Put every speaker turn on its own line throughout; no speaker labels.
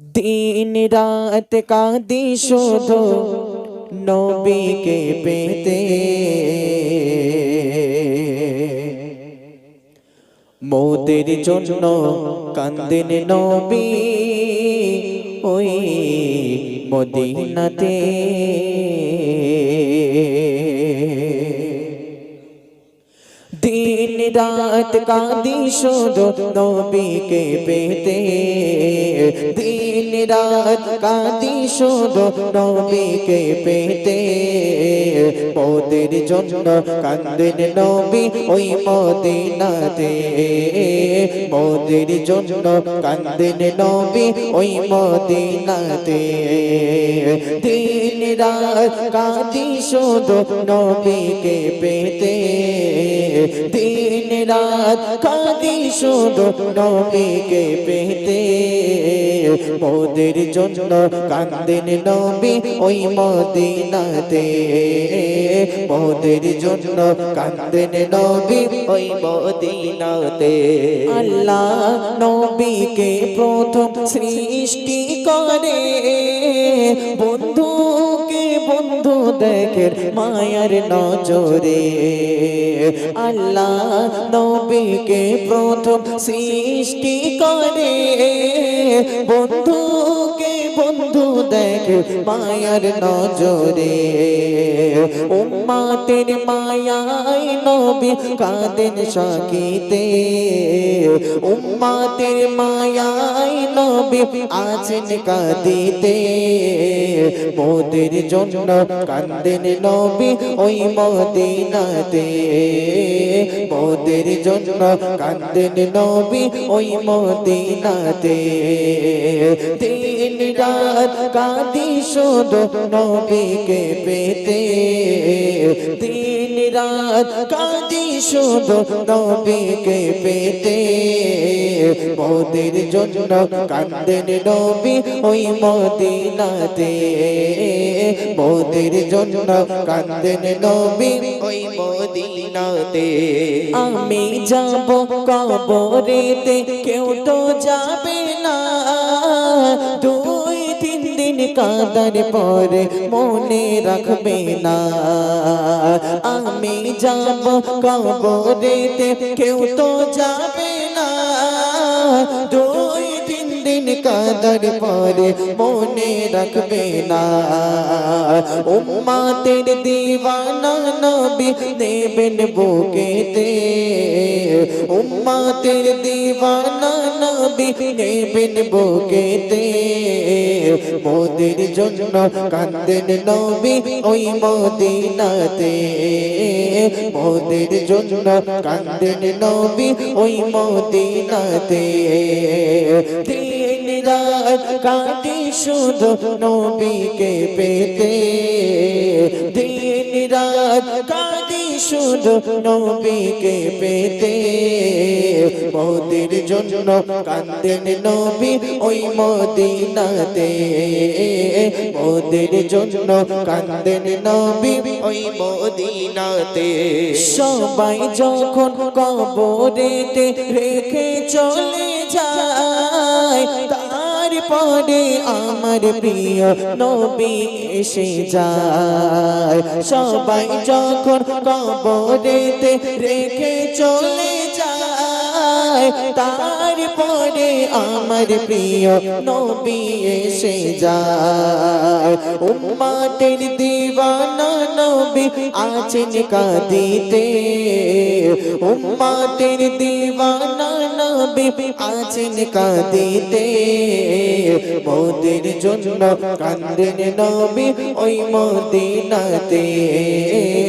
দিন রাত কাঁদি শুধু নবীকে পেতে মোদের জন্য কান্দেন নবী ওই মদিনাতে দিন রাত কাঁদি শুধু নবীকে পেতে। দিন রাত কাঁদি শুধু নবীকে পেতে। মোদের জন্য কান্দেন নবী ওই মদিনাতে। মোদের জন্য কান্দেন নবী ওই মদিনাতে। দিন রাত কাঁদি শুধু নবীকে পেতে। দিন রাত কাঁদি শুধু নবীকে পেতে। মোদের জন্য কান্দেন নবী ওই মদিনাতে। মোদের জন্য কান্দেন নবী ওই মদিনাতে। আল্লাহ নবীকে প্রথম সৃষ্টি করে। বন্ধুকে বন্ধু দেখের মায়ার নজরে। আল্লাহ নবীকে প্রথম সৃষ্টি করে। বন্ধু দেখে মায়ার নজরে। উম্মাতের মায়ায় নবী কাঁদেন সাকিতে। উম্মাতের মায়ায় নবী আছেন কাঁদিতে। মোদের জন্য কান্দেন নবী ওই মদিনাতে। মোদের জন্য কান্দেন নবী ওই মদিনাতে। দিন রাত কাঁদি শুধু নবীকে পেতে। দিন রাত কাঁদি শুধু নবীকে পেতে। মোদের জন্য কান্দেন নবী ওই মদিনাতে। মোদের জন্য কান্দেন নবী ওই মদিনাতে। আমি যাব কবরেতে, কেউ তো যাবে না। দিন কাদার পরে মনে রাখবে না। আমি যাব কবরেতে কেউ তো যাবে না। দুই কাদার পরে মনে রাখবে না। উম্মাতের দিওয়ানা নবী দেবেন বুকেতে। উম্মাতের দিওয়ানা নবী দেবেন বুকেতে। মোদের জন্য কান্দেন নবী ওই মদিনাতে। মোদের জন্য কান্দেন নবী ওই মদিনাতে। দিন রাত কাটি শুধু নবীকে পেতে। দিন রাত কাটি শুধু নবীকে পেতে। মোদের জন্য কান্দেন নবী ওই মদিনাতে। মোদের জন্য কান্দেন নবী ওই মদিনাতে। সবাই যখন কবরেতে রেখে চলে যায় তারপরে আমার প্রিয় নবী এসে যায়। সবাই যখন কবরেতে রেখে চলে তারপরে আমার প্রিয় নবী এসে যায়। উম্মাতের দিওয়ানা নবী আছেন কাঁদিতে। উম্মাতের দিওয়ানা নবী আছেন কাঁদিতে। মোদের জন্য কান্দেন নবী ওই মদিনাতে।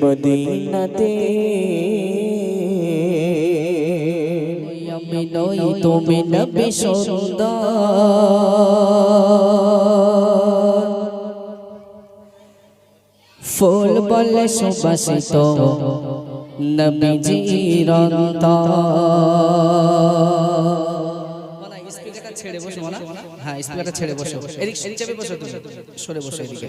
মদিনাতে।
আমি নই তুমি নবী সুন্দর। ফুল বলে সুবাসিত নবীজির অন্তর ছেড়ে বসো না হ্যাঁ স্পিকারটা ছেড়ে বসো। এদিক সরে বসো এদিকে।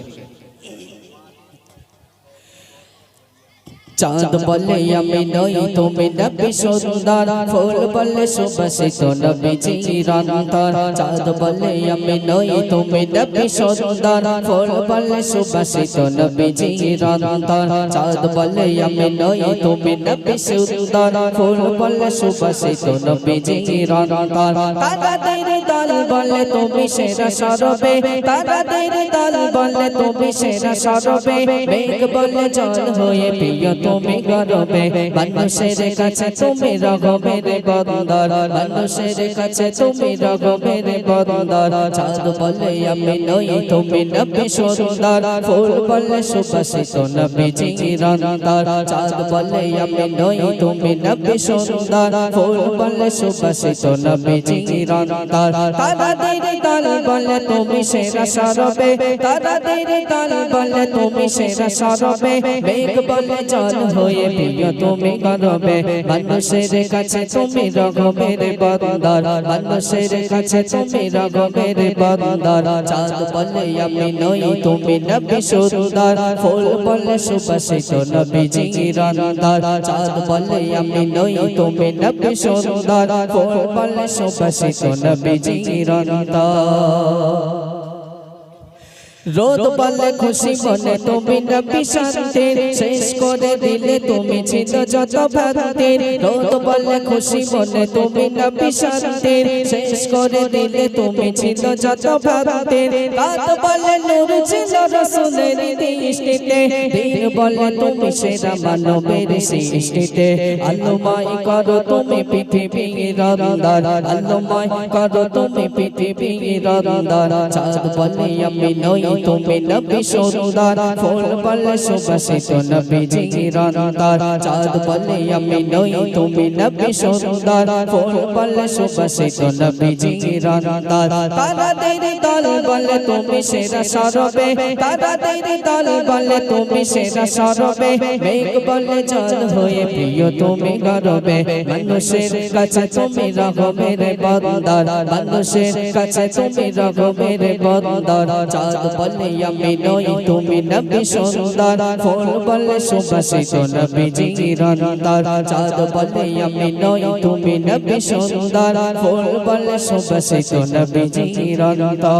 চাঁদ বলে আমি নই তুমি নবী সুন্দর ফুল বলে সুবাসিত নবীজি রন্তর চাঁদ বলে আমি নই তুমি নবী সুন্দর ফুল বলে সুবাসিত নবীজি রন্তর চাঁদ বলে আমি নই তুমি নবী সুন্দর ফুল বলে সুবাসিত নবীজি রন্তর তারাদের দল বলে তুমি সেরা সরবে তারাদের দল বলে তুমি সেরা সরবে মেঘ বলে জল হয়ে প্রিয় তুমি গরবে মানুষের কাছে তুমি রগমের বন্দর। মানুষের কাছে তুমি রগমের বন্দর। চাঁদ বলে আমি নই, তুমি নবী সুন্দর। ফুল বলে সুবাসিত নবী জিরন্দর চাঁদ বলে আমি নই, তুমি নবী সুন্দর। ফুল বলে সুবাসিত নবী জিরন্দর তারাদের দল বলে তুমি সেরা সরবে। তারাদের দল বলে তুমি সেরা সরবে। মেঘ বলে জল হয়ে প্রিয় তুমি গরবে মানুষের কাছে তুমি রগমের বন্দর। মানুষের কাছে তুমি রগমের বন্দর। চাঁদ বলে আমি নই, তুমি নবী সুন্দর। ফুল বলে সুবাসিত নবী জিরন্দর চাঁদ বলে আমি নই, তুমি নবী সুন্দর। ফুল বলে সুবাসিত নবী জিরন্দর রোদ বলে খুশি মনে তুমি নবী শান্তির শেষ করে দিলে তুমি ছিল যত ভক্তির রোদ বলে খুশি মনে তুমি নবী শান্তির শেষ করে দিলে তুমি ছিল যত ভক্তির রাত বলে নূর ছিল রসুলের দৃষ্টিতে। দিন বলে তুমি সেরা মানবের সৃষ্টিতে। আলোময় করো তুমি পৃথিবীর রন্দার আলোময় করো তুমি পৃথিবীর রন্দার চাঁদ বলে আমি নই তুমি নবী সুন্দর ফুল বলে সুবাসিত নবী জিরন্দর চাঁদ বলে আমি নই তুমি নবী সুন্দর ফুল বলে সুবাসিত নবী জিরন্দর তারাদের দল বলে তুমি সেরা সরবে তারাদের দল বলে তুমি সেরা সরবে মেঘ বলে জল হয়ে প্রিয় তুমি গরবে মানুষের কাছে তুমি রঘমের বন্দর মানুষের কাছে তুমি রঘমের বন্দর চাঁদ বলে আমি নই তুমি নবী সুন্দর। ফুল বলে সুবাসিত নবী চিরন্তর চাঁদ বলে আমি নই তুমি নবী সুন্দর। ফুল বলে সুবাসিত নবী জিরন্দর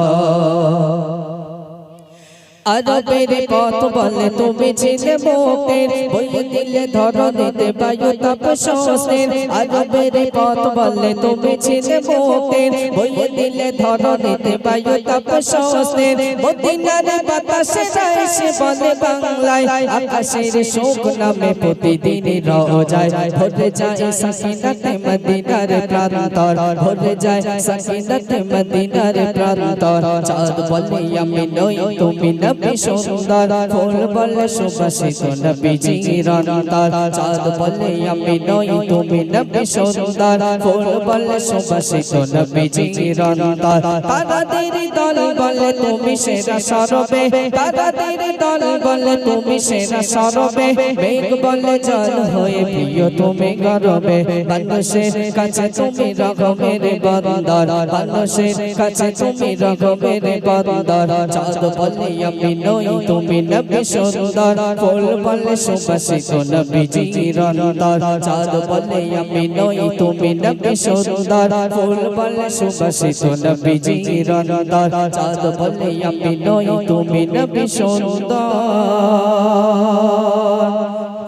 আরবের পথ বলে তুমি ছিলে মুক্তের বইয়ে দিলে ধরণীতে বায়ু তাপ স্বস্তির আরবের পথ বলে তুমি ছিলে মুক্তের বইয়ে দিলে ধরণীতে বায়ু তাপ স্বস্তির মদিনার বাতাসে এসে বলে বাংলায়। আকাশের শোক নামে প্রতিদিন রোজায় ভরে যায় সাকিনাতে মদিনার প্রান্তর। ভরে যায় সাকিনাতে মদিনার প্রান্তর। চাঁদ বলে আমি নই তুমি নবী সুন্দর ফুল বলে সুবাসিত নবী জিরন্দর চাঁদ বলে আমি নই তুমি নবী সুন্দর ফুল বলে সুবাসিত নবী জিরন্দর তারাদের দল বলে তুমি সেরা সরবে তারাদের দল বলে তুমি সেরা সরবে মেঘ বলে জল হয়ে প্রিয় তুমি গরবে মানুষের কাছে তুমি রকমের বন্দর মানুষের কাছে তুমি রকমের বন্দর চাঁদ বলে আমি নই তুমি নবী সুন্দর, ফুল বলে সুবাসিত নবী জিরন্দর চাঁদ বলে আমি নই তুমি নবী সুন্দর, ফুল বলে সুবাসিত নবী জিরন্দর চাঁদ বলে আমি নই তুমি নবী সুন্দর,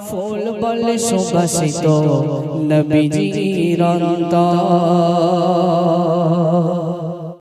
ফুল বলে সুবাসিত নবী জিরন্দর